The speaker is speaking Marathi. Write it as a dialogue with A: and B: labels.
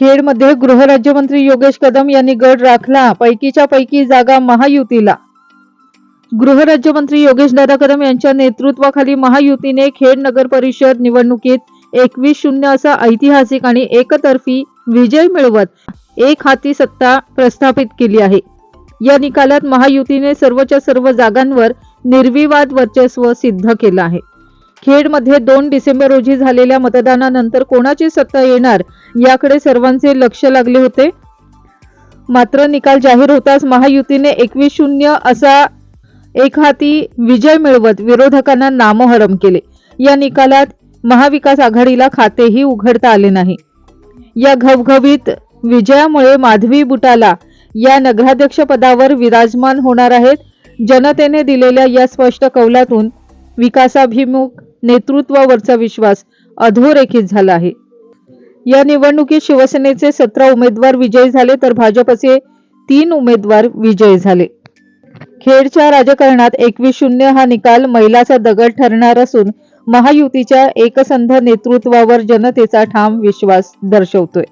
A: खेडमध्ये गृहराज्यमंत्री योगेश कदम यांनी गड राखला. पैकीच्या पैकी जागा महायुतीला. गृहराज्यमंत्री योगेश दादा कदम यांच्या नेतृत्वाखाली महायुतीने खेड नगर परिषद निवडणुकीत एकवीस शून्य असा ऐतिहासिक आणि एकतर्फी विजय मिळवत एक हाती सत्ता प्रस्थापित केली आहे. या निकालात महायुतीने सर्वच्या सर्व जागांवर निर्विवाद वर्चस्व सिद्ध केलं आहे. खेडमध्ये दोन डिसेंबर रोजी झालेल्या मतदानानंतर कोणाची सत्ता येणार याकडे सर्वांचे लक्ष लागले होते. मात्र निकाल जाहीर होताच महायुतीने एकवीस शून्य असा एक हाती विजय मिळवत विरोधकांना नामोहरम केले. या निकालात महाविकास आघाडीला खातेही उघडता आले नाही. या घवघवीत विजयामुळे माधवी बुटाला या नगराध्यक्ष पदावर विराजमान होणार आहेत. जनतेने दिलेल्या या स्पष्ट कौलातून विकासाभिमुख नेतृत्वावरचा विश्वास अधोरेखित झाला आहे. या निवडणुकीत शिवसेनेचे सतरा उमेदवार विजयी झाले तर भाजपचे तीन उमेदवार विजयी झाले. खेडच्या राजकारणात एकवीस शून्य हा निकाल मैलाचा दगड ठरणार असून महायुतीच्या एकसंध नेतृत्वावर जनतेचा ठाम विश्वास दर्शवतोय.